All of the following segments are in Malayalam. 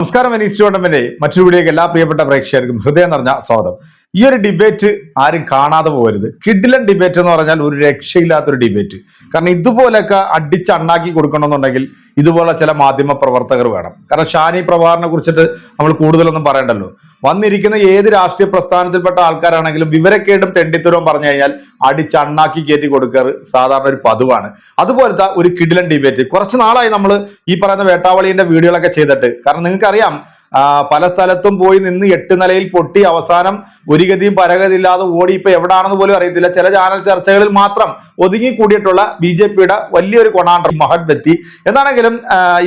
നമസ്കാരം എനിക്ക് ടൂർണമെന്റ് മറ്റൊരു വീഡിയോക്ക് എല്ലാ പ്രിയപ്പെട്ട പ്രേക്ഷകർക്കും ഹൃദയം നിറഞ്ഞ സ്വാഗതം. ഈ ഒരു ഡിബേറ്റ് ആരും കാണാതെ പോകരുത്. കിഡിലൻ ഡിബേറ്റ് എന്ന് പറഞ്ഞാൽ ഒരു രക്ഷയില്ലാത്തൊരു ഡിബേറ്റ് കാരണം ഇതുപോലെയൊക്കെ അടിച്ചണ്ണാക്കി കൊടുക്കണമെന്നുണ്ടെങ്കിൽ ഇതുപോലെ ചില മാധ്യമ പ്രവർത്തകർ വേണം. കാരണം ഷാനി പ്രഭാറിനെ കുറിച്ചിട്ട് നമ്മൾ കൂടുതലൊന്നും പറയണ്ടല്ലോ. വന്നിരിക്കുന്ന ഏത് രാഷ്ട്രീയ പ്രസ്ഥാനത്തിൽപ്പെട്ട ആൾക്കാരാണെങ്കിലും വിവരക്കേടും തെണ്ടിത്തരവും പറഞ്ഞു കഴിഞ്ഞാൽ അടിച്ചണ്ണാക്കി കയറ്റി കൊടുക്കാറ് സാധാരണ ഒരു പതിവാണ്. അതുപോലത്തെ ഒരു കിഡിലൻ ഡിബേറ്റ് കുറച്ച് നാളായി നമ്മൾ ഈ പറയുന്ന വേട്ടാവളിന്റെ വീഡിയോകളൊക്കെ ചെയ്തിട്ട്. കാരണം നിങ്ങൾക്കറിയാം പല സ്ഥലത്തും പോയി നിന്ന് എട്ട് നിലയിൽ പൊട്ടി അവസാനം ഒരു ഗതിയും പരഗതി ഇല്ലാതെ ഓടി ഇപ്പൊ എവിടാണെന്ന് പോലും അറിയത്തില്ല. ചില ചാനൽ ചർച്ചകളിൽ മാത്രം ഒതുങ്ങിക്കൂടിയിട്ടുള്ള ബി ജെ പിയുടെ വലിയൊരു കൊണാണ്ട മഹത് വ്യക്തി എന്താണെങ്കിലും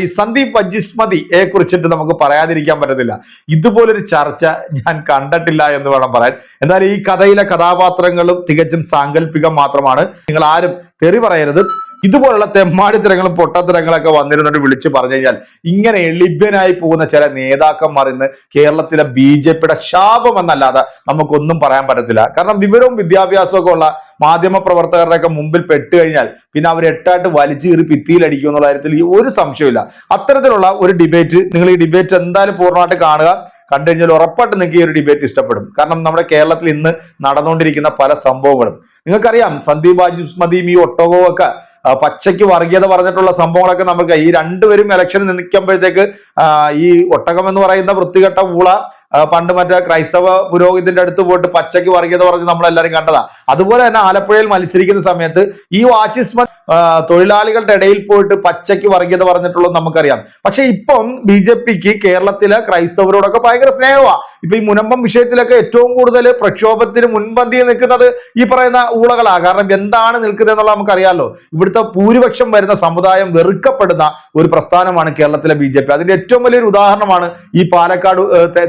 ഈ സന്ദീപ് അജിസ്മതിയെ കുറിച്ചിട്ട് നമുക്ക് പറയാതിരിക്കാൻ പറ്റത്തില്ല. ഇതുപോലൊരു ചർച്ച ഞാൻ കണ്ടിട്ടില്ല എന്ന് വേണം പറയാൻ. എന്നാൽ ഈ കഥയിലെ കഥാപാത്രങ്ങളും തികച്ചും സാങ്കല്പികം മാത്രമാണ്. നിങ്ങൾ ആരും തെറി പറയരുത്. ഇതുപോലുള്ള തെമ്മാടിത്തരങ്ങളും പൊട്ടത്തരങ്ങളൊക്കെ വന്നിരുന്നിട്ട് വിളിച്ച് പറഞ്ഞു കഴിഞ്ഞാൽ ഇങ്ങനെ എളിഭ്യനായി പോകുന്ന ചില നേതാക്കന്മാർ ഇന്ന് കേരളത്തിലെ ബി ജെ പിയുടെ ശാപം എന്നല്ലാതെ നമുക്കൊന്നും പറയാൻ പറ്റത്തില്ല. കാരണം വിവരവും വിദ്യാഭ്യാസവും ഒക്കെ ഉള്ള മാധ്യമ പ്രവർത്തകരുടെയൊക്കെ മുമ്പിൽ പെട്ട് കഴിഞ്ഞാൽ പിന്നെ അവർ എട്ടായിട്ട് വലിച്ചു കീറി ഭിത്തിയിലടിക്കും എന്നുള്ള കാര്യത്തിൽ ഒരു സംശയമില്ല അത്തരത്തിലുള്ള ഒരു ഡിബേറ്റ് നിങ്ങൾ ഈ ഡിബേറ്റ് എന്തായാലും പൂർണമായിട്ട് കാണുക. കണ്ടു കഴിഞ്ഞാൽ ഉറപ്പായിട്ട് നിങ്ങൾക്ക് ഈ ഒരു ഡിബേറ്റ് ഇഷ്ടപ്പെടും. കാരണം നമ്മുടെ കേരളത്തിൽ ഇന്ന് നടന്നുകൊണ്ടിരിക്കുന്ന പല സംഭവങ്ങളും. നിങ്ങൾക്കറിയാം സന്ദീപ് ആജിസ്മതിയും ഈ ഒട്ടകവും ഒക്കെ പച്ചയ്ക്ക് വർഗീയത പറഞ്ഞിട്ടുള്ള സംഭവങ്ങളൊക്കെ നമുക്ക് ഈ രണ്ടുപേരും ഇലക്ഷനിൽ നിൽക്കുമ്പോഴത്തേക്ക് ഈ ഒട്ടകം എന്ന് പറയുന്ന വൃത്തികെട്ട ഊള പണ്ട് മറ്റേ ക്രൈസ്തവ പുരോഹിതന്റെ അടുത്ത് പോയിട്ട് പച്ചയ്ക്ക് വർഗീയത പറഞ്ഞ് നമ്മളെല്ലാരും കണ്ടതാ. അതുപോലെ തന്നെ ആലപ്പുഴയിൽ മത്സരിക്കുന്ന സമയത്ത് ഈ വാച്ചിസ്മ തൊഴിലാളികളുടെ ഇടയിൽ പോയിട്ട് പച്ചയ്ക്ക് വർഗീയത പറഞ്ഞിട്ടുള്ളത് നമുക്കറിയാം. പക്ഷെ ഇപ്പം ബി ജെ പിക്ക് കേരളത്തിലെ ക്രൈസ്തവരോടൊക്കെ ഭയങ്കര സ്നേഹമാണ് ഇപ്പൊ ഈ മുനമ്പം വിഷയത്തിലൊക്കെ ഏറ്റവും കൂടുതൽ പ്രക്ഷോഭത്തിന് മുൻപന്തിയിൽ നിൽക്കുന്നത് ഈ പറയുന്ന ഊളകളാണ് കാരണം എന്താണ് നിൽക്കുന്നത് എന്നുള്ളത് നമുക്കറിയാമല്ലോ ഇവിടുത്തെ ഭൂരിപക്ഷം വരുന്ന സമുദായം വെറുക്കപ്പെടുന്ന ഒരു പ്രസ്ഥാനമാണ് കേരളത്തിലെ ബി ജെ പി. അതിന്റെ ഏറ്റവും വലിയൊരു ഉദാഹരണമാണ് ഈ പാലക്കാട്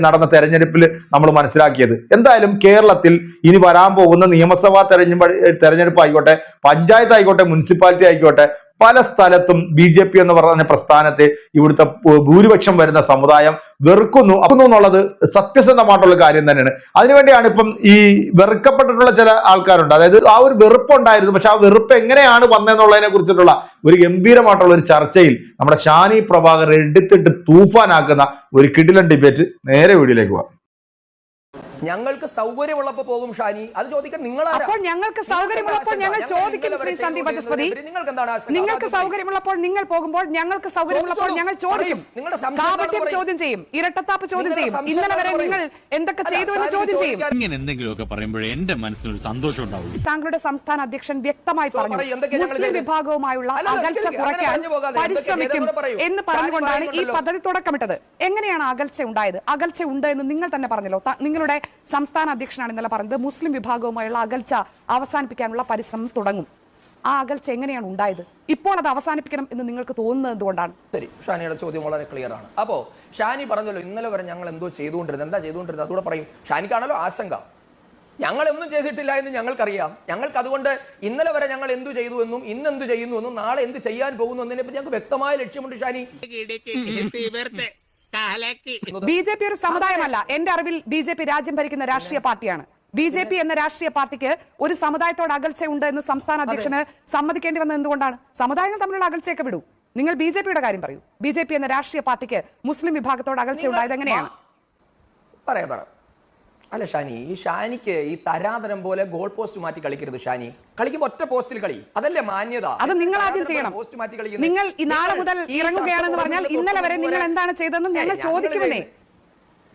നടന്ന തെരഞ്ഞെടുപ്പിൽ നമ്മൾ മനസ്സിലാക്കിയത്. എന്തായാലും കേരളത്തിൽ ഇനി വരാൻ പോകുന്ന നിയമസഭാ തെരഞ്ഞെടുപ്പ് തെരഞ്ഞെടുപ്പ് ആയിക്കോട്ടെ പഞ്ചായത്ത് ആയിക്കോട്ടെ മുനിസിപ്പാലിറ്റി ആയിക്കോട്ടെ പല സ്ഥലത്തും ബി ജെ പി എന്ന് പറഞ്ഞ പ്രസ്ഥാനത്തെ ഇവിടുത്തെ ഭൂരിപക്ഷം വരുന്ന സമുദായം വെറുക്കുന്നു. അക്കുന്നു എന്നുള്ളത് സത്യസന്ധമായിട്ടുള്ള കാര്യം തന്നെയാണ്. അതിനുവേണ്ടിയാണ് ഇപ്പം ഈ വെറുക്കപ്പെട്ടിട്ടുള്ള ചില ആൾക്കാരുണ്ട്. അതായത് ആ ഒരു വെറുപ്പുണ്ടായിരുന്നു. പക്ഷെ ആ വെറുപ്പ് എങ്ങനെയാണ് വന്നതെന്നുള്ളതിനെ കുറിച്ചിട്ടുള്ള ഒരു ഗംഭീരമായിട്ടുള്ള ഒരു ചർച്ചയിൽ നമ്മുടെ ഷാനി പ്രഭാകർ എടുത്തിട്ട് തൂഫാനാക്കുന്ന ഒരു കിടിലൻ ഡിബേറ്റ് നേരെ വീടിലേക്ക് പോവാം ഞങ്ങൾക്ക് സൗകര്യമുള്ളപ്പോ പോകും ഷാനി. അത് ചോദിക്കാൻ നിങ്ങൾ അപ്പോൾ ഞങ്ങൾക്ക് സൗകര്യമുള്ളപ്പോൾ ഞങ്ങൾ ചോദിക്കുന്നു ശ്രീ സന്ദീപ് ബച്ചസ്പതി നിങ്ങൾക്ക് എന്താണ്? നിങ്ങൾക്ക് സൗകര്യമുള്ളപ്പോൾ നിങ്ങൾ പോകുമ്പോൾ ഞങ്ങൾക്ക് സൗകര്യമുള്ളപ്പോൾ ഞങ്ങൾ ചോദിക്കും. നിങ്ങളുടെ കാപട്യം ചോദ്യം ചെയ്യും. ഇരട്ടത്താപ്പ് ചോദ്യം ചെയ്യും. ഇന്നലെ വരെ നിങ്ങൾ എന്തൊക്കെ ചെയ്തു എന്ന് ചോദ്യം ചെയ്യും. ഇങ്ങനെ എന്തെങ്കിലുമൊക്കെ പറയുമ്പോഴേ എന്റെ മനസ്സിനൊരു സന്തോഷം ഉണ്ടാവും താങ്കളുടെ സംസ്ഥാന അധ്യക്ഷൻ വ്യക്തമായി പറഞ്ഞു. മുസ്ലിം വിഭാഗവുമായുള്ള അകൽച്ച കുറയ്ക്കാൻ പരിശ്രമിക്കും എന്ന് പറഞ്ഞുകൊണ്ടാണ് ഈ പദ്ധതി തുടക്കമിട്ടത്. എങ്ങനെയാണ് അകൽച്ച ഉണ്ടായത്? അകൽച്ച ഉണ്ട് എന്ന് നിങ്ങൾ തന്നെ പറഞ്ഞല്ലോ. നിങ്ങളുടെ സംസ്ഥാന അധ്യക്ഷനാണ് ഇന്നലെ പറഞ്ഞത്. മുസ്ലിം വിഭാഗവുമായുള്ള അകൽച്ച അവസാനിപ്പിക്കാനുള്ള പരിശ്രമം തുടങ്ങും. ആ അകൽച്ച എങ്ങനെയാണ് ഉണ്ടായത്? ഇപ്പോൾ അത് അവസാനിപ്പിക്കണം എന്ന് നിങ്ങൾക്ക് തോന്നുന്നത് എന്തുകൊണ്ടാണ്? ശരി ഷാനിയുടെ ചോദ്യം വളരെ ക്ലിയർ ആണ്. അപ്പോ ഷാനി പറഞ്ഞല്ലോ ഇന്നലെ വരെ ഞങ്ങൾ എന്തോ ചെയ്തുകൊണ്ടിരുന്നത്. എന്താ ചെയ്തുകൊണ്ടിരുന്നത്? അതുകൂടെ പറയും. ഷാനിക്കാണല്ലോ ആശങ്ക. ഞങ്ങൾ ഒന്നും ചെയ്തിട്ടില്ല എന്ന് ഞങ്ങൾക്കറിയാം. ഞങ്ങൾക്ക് അതുകൊണ്ട് ഇന്നലെ വരെ ഞങ്ങൾ എന്തു ചെയ്തു എന്നും ഇന്ന് എന്ത് ചെയ്യുന്നു എന്നും നാളെ എന്ത് ചെയ്യാൻ പോകുന്നു എന്നതിനെ പറ്റി ഞങ്ങൾക്ക് വ്യക്തമായ ലക്ഷ്യമുണ്ട് ഷാനി. ബി ജെ പി ഒരു സമുദായമല്ല. എന്റെ അറിവിൽ ബി ജെ പി രാജ്യം ഭരിക്കുന്ന രാഷ്ട്രീയ പാർട്ടിയാണ്. ബി ജെ പി എന്ന രാഷ്ട്രീയ പാർട്ടിക്ക് ഒരു സമുദായത്തോട് അകൽച്ചയുണ്ട് എന്ന് സംസ്ഥാന അധ്യക്ഷന് സമ്മതിക്കേണ്ടി വന്നത് എന്തുകൊണ്ടാണ്? സമുദായങ്ങൾ തമ്മിലുള്ള അകൽച്ചയൊക്കെ വിടൂ. നിങ്ങൾ ബി ജെ പിയുടെ കാര്യം പറയൂ. ബി ജെ പി എന്ന രാഷ്ട്രീയ പാർട്ടിക്ക് മുസ്ലിം വിഭാഗത്തോട് അകൽച്ച ഉണ്ടായത് എങ്ങനെയാണ്? പറയാം പറ. അല്ല ഷാനി ഈ ഷാനിക്ക് ഈ തരാതരം പോലെ ഗോൾ പോസ്റ്റ് മാറ്റി കളിക്കരുത് ഷാനി. കളിക്കുമ്പോൾ ഒറ്റ പോസ്റ്റിൽ കളി. അതല്ലേ മാന്യത? അത് നിങ്ങൾ ആദ്യം ചെയ്യണം. പോസ്റ്റ് മാറ്റി കളിക്കുന്നത്. നിങ്ങൾ ഈ നാളെ മുതൽ ഇറങ്ങുകയാണെന്ന് പറഞ്ഞാൽ ഇന്നലെ വരെ നിങ്ങൾ എന്താണ് ചെയ്തതെന്നും ഞങ്ങൾ ചോദിക്കുന്നേ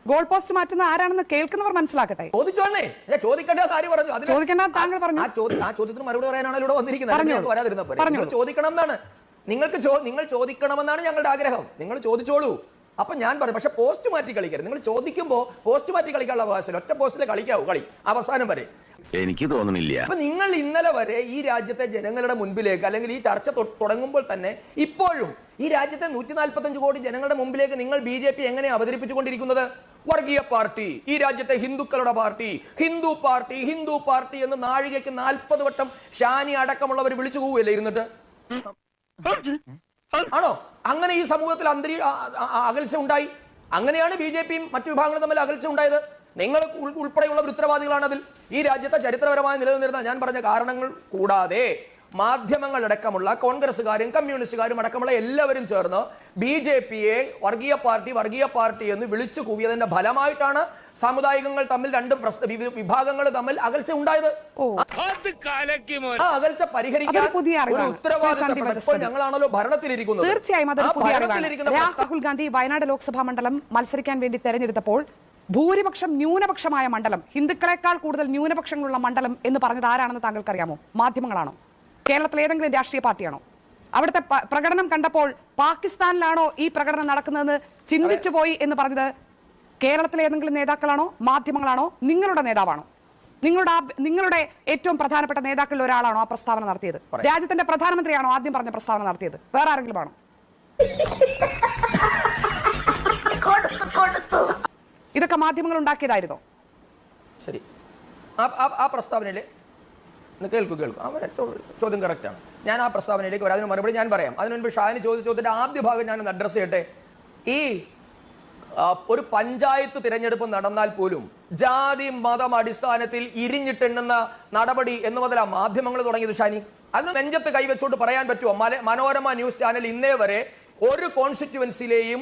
ഗോൾ പോസ്റ്റ് മാറ്റുന്ന ആരാണെന്ന് കേൾക്കുന്നവർ മനസ്സിലാക്കട്ടെ. ചോദിച്ചോന്നേ ഞാൻ ചോദിക്കേണ്ടത് ആര് പറഞ്ഞു. അതിന് ചോദിക്കേണ്ടത് താങ്കൾ പറഞ്ഞു. ആ ചോദ്യം ആ ചോദ്യത്തിന് മറുപടി പറയാനാണ് ഇവിടെ വന്നിരിക്കുന്നത്? വരാതിരുന്നപ്പോൾ. ചോദിക്കണം എന്നാണ്. നിങ്ങൾക്ക് നിങ്ങൾ ചോദിക്കണമെന്നാണ് ഞങ്ങളുടെ ആഗ്രഹം. നിങ്ങൾ ചോദിച്ചോളൂ. അപ്പൊ ഞാൻ പറയും പക്ഷെ പോസ്റ്റ് മാറ്റി കളിക്കരുത്. നിങ്ങൾ ചോദിക്കുമ്പോൾ പോസ്റ്റ് മാറ്റി കളിക്കാനുള്ള അവകാശം ഒറ്റ പോസ്റ്റിൽ കളിക്കാവൂ കളി. അവസാനം വരെ. എനിക്ക് തോന്നുന്നില്ല അപ്പൊ നിങ്ങൾ ഇന്നലെ വരെ ഈ രാജ്യത്തെ ജനങ്ങളുടെ മുൻപിലേക്ക് അല്ലെങ്കിൽ ഈ ചർച്ച തുടങ്ങുമ്പോൾ തന്നെ ഇപ്പോഴും ഈ രാജ്യത്തെ നൂറ്റി നാൽപ്പത്തഞ്ച് കോടി ജനങ്ങളുടെ മുമ്പിലേക്ക് നിങ്ങൾ ബി ജെ പി എങ്ങനെ അവതരിപ്പിച്ചുകൊണ്ടിരിക്കുന്നത്? വർഗീയ പാർട്ടി ഈ രാജ്യത്തെ ഹിന്ദുക്കളുടെ party Hindu party Hindu party എന്ന് നാഴികയ്ക്ക് നാൽപ്പത് വട്ടം ഷാനി അടക്കമുള്ളവർ വിളിച്ചു പോവുകയല്ലേ ഇരുന്നിട്ട്? ആണോ? അങ്ങനെ ഈ സമൂഹത്തിൽ അന്തരീ അകൽച്ച ഉണ്ടായി. അങ്ങനെയാണ് ബി ജെ പിയും മറ്റു വിഭാഗങ്ങളും തമ്മിൽ അകൽച്ച ഉണ്ടായത്. നിങ്ങൾ ഉൾ- ഉൾപ്പെടെയുള്ള ഉത്തരവാദികളാണ് അതിൽ ഈ രാജ്യത്തെ ചരിത്രപരമായി നിലനിന്നിരുന്ന ഞാൻ പറഞ്ഞ കാരണങ്ങൾ കൂടാതെ മാധ്യമങ്ങളടക്കമുള്ള കോൺഗ്രസ്സുകാരും കമ്മ്യൂണിസ്റ്റുകാരും അടക്കമുള്ള എല്ലാവരും ചേർന്ന് ബി ജെ പിയെ വർഗീയ പാർട്ടി വർഗീയ പാർട്ടി എന്ന് വിളിച്ചു കൂവിയതിന്റെ ഫലമായിട്ടാണ് സാമുദായികങ്ങൾ തമ്മിൽ രണ്ട് വിഭാഗങ്ങൾ തമ്മിൽ അകൽച്ച ഉണ്ടായത്. ആ അകൽച്ച പരിഹരിക്കാൻ. ഒരു ഉത്തരവാദിത്തം ഞങ്ങളാണല്ലോ ഭരണത്തിലിരിക്കുന്നത്. തീർച്ചയായും രാഹുൽ ഗാന്ധി വയനാട് ലോക്സഭാ മണ്ഡലം മത്സരിക്കാൻ വേണ്ടി തെരഞ്ഞെടുത്തപ്പോൾ ഭൂരിപക്ഷം ന്യൂനപക്ഷമായ മണ്ഡലം ഹിന്ദുക്കളെക്കാൾ കൂടുതൽ ന്യൂനപക്ഷങ്ങളുള്ള മണ്ഡലം എന്ന് പറഞ്ഞത് ആരാണെന്ന് താങ്കൾക്കറിയാമോ? മാധ്യമങ്ങളാണോ? കേരളത്തിലെ ഏതെങ്കിലും രാഷ്ട്രീയ പാർട്ടിയാണോ? അവിടുത്തെ പ്രകടനം കണ്ടപ്പോൾ പാകിസ്ഥാനിലാണോ ഈ പ്രകടനം നടക്കുന്നതെന്ന് ചിന്തിച്ചു പോയി എന്ന് പറഞ്ഞത് കേരളത്തിലെ ഏതെങ്കിലും നേതാക്കളാണോ? മാധ്യമങ്ങളാണോ? നിങ്ങളുടെ നേതാവാണോ? നിങ്ങളുടെ ആ- നിങ്ങളുടെ ഏറ്റവും പ്രധാനപ്പെട്ട നേതാക്കളിൽ ഒരാളാണോ ആ പ്രസ്താവന നടത്തിയത്? രാജ്യത്തിന്റെ പ്രധാനമന്ത്രിയാണോ ആദ്യം പറഞ്ഞ പ്രസ്താവന നടത്തിയത്? വേറെ ആരെങ്കിലും ആണോ? ഇതൊക്കെ മാധ്യമങ്ങൾ ഉണ്ടാക്കിയതായിരുന്നോ? ശരി. ആ ആ- ആ കേൾക്കും കേൾക്കൂ. അവരെ ചോദ്യം കറക്റ്റാണ് ഞാൻ ആ പ്രസ്താവനയിലേക്ക് വരാം. അതിന് മറുപടി ഞാൻ പറയാം. അതിനു മുൻപ് ഷാനി ചോദിച്ച ചോദ്യത്തിന്റെ ആദ്യ ഭാഗം ഞാനൊന്ന് അഡ്രസ്സ് ചെയ്യട്ടെ? ഈ ഒരു പഞ്ചായത്ത് തിരഞ്ഞെടുപ്പ് നടന്നാൽ പോലും ജാതി മതം അടിസ്ഥാനത്തിൽ ഇരിഞ്ഞിട്ടെണ്ണുന്ന നടപടി എന്ന് മുതലാ മാധ്യമങ്ങൾ തുടങ്ങിയത് ഷാനി. അതിന് നെഞ്ചത്ത് കൈവച്ചോട്ട് പറയാൻ പറ്റുമോ മല- മനോരമ ന്യൂസ് ചാനൽ ഇന്നേ വരെ ഒരു കോൺസ്റ്റിറ്റ്യുവൻസിയിലെയും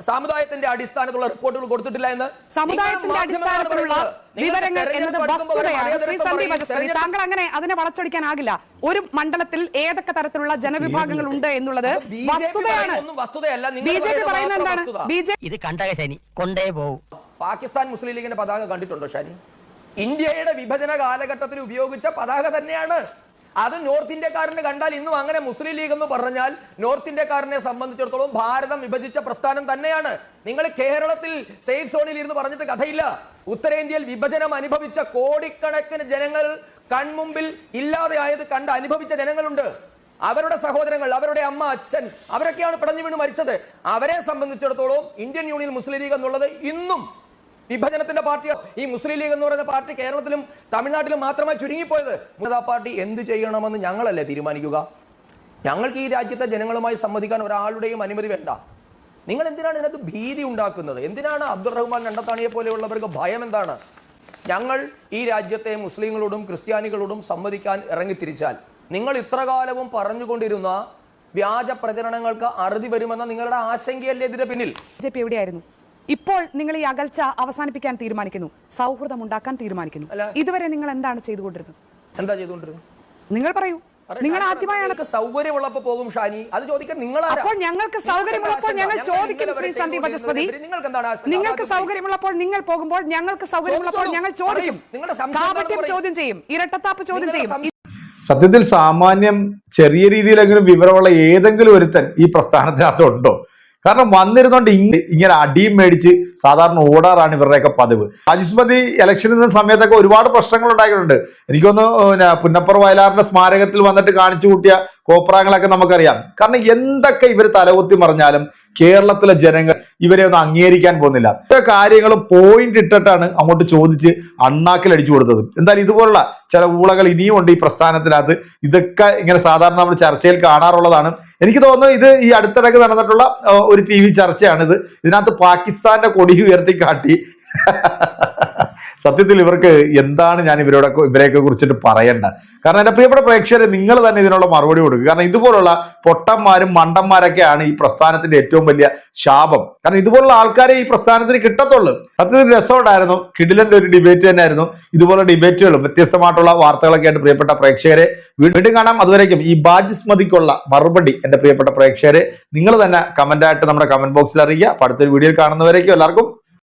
സമുദായത്തിന്റെ അടിസ്ഥാനത്തിലുള്ള റിപ്പോർട്ടുകൾ കൊടുത്തിട്ടില്ല എന്ന് സമുദായത്തിന്റെ അടിസ്ഥാനത്തിലുള്ള വിവരങ്ങൾ എന്നത് വസ്തുതയാണ്. ശ്രീ സന്ദീപ്. താങ്കൾ അങ്ങനെ അതിനെ വളച്ചൊടിക്കാനാകില്ല ഒരു മണ്ഡലത്തിൽ ഏതൊക്കെ തരത്തിലുള്ള ജനവിഭാഗങ്ങൾ ഉണ്ട് എന്നുള്ളത് വസ്തുതയാണ്. പറയുന്നതൊന്നും നിങ്ങൾ ബി ജെ പി പറയുന്നത് എന്താണ്? വസ്തുത. ബി ജെ ഇത് കണ്ടകശനി കൊണ്ടേ പോവും. പാകിസ്ഥാൻ മുസ്ലിം ലീഗിന്റെ പതാക കണ്ടിട്ടുണ്ടോ ഷാനി ഇന്ത്യയുടെ വിഭജന കാലഘട്ടത്തിൽ ഉപയോഗിച്ച പതാക തന്നെയാണ്. അത് നോർത്ത് ഇന്ത്യക്കാരന് കണ്ടാൽ ഇന്നും അങ്ങനെ മുസ്ലിം ലീഗ് എന്ന് പറഞ്ഞാൽ നോർത്ത് ഇന്ത്യക്കാരനെ സംബന്ധിച്ചിടത്തോളം ഭാരതം വിഭജിച്ച പ്രസ്ഥാനം തന്നെയാണ്. നിങ്ങൾ കേരളത്തിൽ സേഫ് സോണിൽ ഇരുന്ന് പറഞ്ഞിട്ട് കഥയില്ല. ഉത്തരേന്ത്യയിൽ വിഭജനം അനുഭവിച്ച കോടിക്കണക്കിന് ജനങ്ങൾ കൺമുമ്പിൽ ഇല്ലാതെയായത് കണ്ട് അനുഭവിച്ച ജനങ്ങളുണ്ട്. അവരുടെ സഹോദരങ്ങൾ അവരുടെ അമ്മ അച്ഛൻ അവരൊക്കെയാണ് പടഞ്ഞു വീണ് മരിച്ചത്. അവരെ സംബന്ധിച്ചിടത്തോളം ഇന്ത്യൻ യൂണിയൻ മുസ്ലിം ലീഗ് എന്നുള്ളത് ഇന്നും വിഭജനത്തിന്റെ പാർട്ടിയോ? ഈ മുസ്ലിം ലീഗ് എന്ന് പറയുന്ന പാർട്ടി കേരളത്തിലും തമിഴ്നാട്ടിലും മാത്രമായി ചുരുങ്ങിപ്പോയത്. ജനതാ പാർട്ടി എന്ത് ചെയ്യണമെന്ന് ഞങ്ങളല്ലേ തീരുമാനിക്കുക? ഞങ്ങൾക്ക് ഈ രാജ്യത്തെ ജനങ്ങളുമായി സംവദിക്കാൻ ഒരാളുടെയും അനുമതി വേണ്ട. നിങ്ങൾ എന്തിനാണ് ഇതിനകത്ത് ഭീതി ഉണ്ടാക്കുന്നത്? എന്തിനാണ് അബ്ദുൾ റഹ്മാൻ രണ്ടത്താണിയെ പോലെയുള്ളവർക്ക് ഭയം എന്താണ്? ഞങ്ങൾ ഈ രാജ്യത്തെ മുസ്ലിങ്ങളോടും ക്രിസ്ത്യാനികളോടും സംവദിക്കാൻ ഇറങ്ങിത്തിരിച്ചാൽ നിങ്ങൾ ഇത്രകാലവും പറഞ്ഞുകൊണ്ടിരുന്ന വ്യാജ പ്രചരണങ്ങൾക്ക് അറുതി വരുമെന്ന നിങ്ങളുടെ ആശങ്കയല്ലേ ഇതിന്റെ പിന്നിൽ? ബി ജെ പി എവിടെയായിരുന്നു? ഇപ്പോൾ നിങ്ങൾ ഈ അകൽച്ച അവസാനിപ്പിക്കാൻ തീരുമാനിക്കുന്നു. സൗഹൃദം ഉണ്ടാക്കാൻ തീരുമാനിക്കുന്നു. ഇതുവരെ നിങ്ങൾ എന്താണ് ചെയ്തുകൊണ്ടിരുന്നത്? എന്താ ചെയ്തുകൊണ്ടിരുന്നത്? നിങ്ങൾ പറയൂ. നിങ്ങൾ ആദ്യമായാണ് നിങ്ങൾക്ക് സൗകര്യമുള്ളപ്പോ പോകും ഷാനി. അത് ചോദിക്കാൻ നിങ്ങൾ അപ്പോൾ ഞങ്ങൾക്ക് സൗകര്യമുള്ളപ്പോൾ ഞങ്ങൾ ചോദിക്കുന്നു ചോദിക്കും ശ്രീ സന്ദീപ് ബജസ്പതി നിങ്ങൾക്ക് സൗകര്യമുള്ളപ്പോൾ നിങ്ങൾ പോകുമ്പോൾ ഞങ്ങൾക്ക് സൗകര്യമുള്ളപ്പോൾ ഞങ്ങൾ ചോദിക്കും. നിങ്ങളുടെ കാപട്യം. ചോദ്യം ചെയ്യും. ഇരട്ടത്താപ്പ് ചോദ്യം ചെയ്യും. സത്യത്തിൽ സാമാന്യം ചെറിയ രീതിയിലെങ്കിലും വിവരമുള്ള ഏതെങ്കിലും ഒരുത്തൻ ഈ പ്രസ്ഥാനത്തിനകത്ത് ഉണ്ടോ കാരണം വന്നിരുന്നോണ്ട് ഇങ്ങനെ അടിയും മേടിച്ച് സാധാരണ ഓടാറാണ് ഇവരുടെയൊക്കെ പതിവ്. രാജ്യസഭതി ഇലക്ഷൻ നിന്ന സമയത്തൊക്കെ ഒരുപാട് പ്രശ്നങ്ങൾ ഉണ്ടായിട്ടുണ്ട്. എനിക്കൊന്ന് പിന്നെ പുന്നപ്പുറ വയലാറിന്റെ സ്മാരകത്തിൽ വന്നിട്ട് കാണിച്ചു കൂട്ടിയ കോപ്രാങ്ങളൊക്കെ നമുക്കറിയാം. കാരണം എന്തൊക്കെ ഇവർ തലകുത്തി മറിഞ്ഞാലും കേരളത്തിലെ ജനങ്ങൾ ഇവരെ ഒന്നും അംഗീകരിക്കാൻ പോകുന്നില്ല. ഇത്ര കാര്യങ്ങളും പോയിന്റ് ഇട്ടിട്ടാണ് അങ്ങോട്ട് ചോദിച്ച് അണ്ണാക്കിൽ അടിച്ചു കൊടുത്തത്. എന്തായാലും ഇതുപോലുള്ള ചില ഊളകൾ ഇനിയും ഉണ്ട് ഈ പ്രസ്ഥാനത്തിനകത്ത്. ഇതൊക്കെ ഇങ്ങനെ സാധാരണ നമ്മൾ ചർച്ചയിൽ കാണാറുള്ളതാണ്. എനിക്ക് തോന്നുന്നു ഇത് ഈ അടുത്തിടയ്ക്ക് നടന്നിട്ടുള്ള ഒരു ടി വി ചർച്ചയാണിത്. ഇതിനകത്ത് പാകിസ്ഥാന്റെ കൊടി ഉയർത്തി കാട്ടി സത്യത്തിൽ ഇവർക്ക് എന്താണ് ഞാൻ ഇവരോടൊക്കെ ഇവരെയൊക്കെ കുറിച്ചിട്ട് പറയേണ്ട കാരണം എന്റെ പ്രിയപ്പെട്ട പ്രേക്ഷകരെ നിങ്ങൾ തന്നെ ഇതിനുള്ള മറുപടി കൊടുക്കുക. കാരണം ഇതുപോലുള്ള പൊട്ടന്മാരും മണ്ടന്മാരൊക്കെയാണ് ഈ പ്രസ്ഥാനത്തിന്റെ ഏറ്റവും വലിയ ശാപം. കാരണം ഇതുപോലുള്ള ആൾക്കാരെ ഈ പ്രസ്ഥാനത്തിന് കിട്ടത്തുള്ളൂ. സത്യത്തിൽ രസമുണ്ടായിരുന്നു. കിടിലന്റെ ഒരു ഡിബേറ്റ് തന്നെയായിരുന്നു. ഇതുപോലുള്ള ഡിബേറ്റുകളും വ്യത്യസ്തമായിട്ടുള്ള വാർത്തകളൊക്കെ ആയിട്ട് പ്രിയപ്പെട്ട പ്രേക്ഷകരെ. വീണ്ടും കാണാം. അതുവരേക്കും ഈ ബാജിസ്മതിക്കുള്ള മറുപടി എന്റെ പ്രിയപ്പെട്ട പ്രേക്ഷകരെ. നിങ്ങൾ തന്നെ കമന്റ് ആയിട്ട് നമ്മുടെ കമന്റ് ബോക്സിൽ അറിയിക്കുക അടുത്തൊരു വീഡിയോയിൽ കാണുന്നവരേക്കും എല്ലാവർക്കും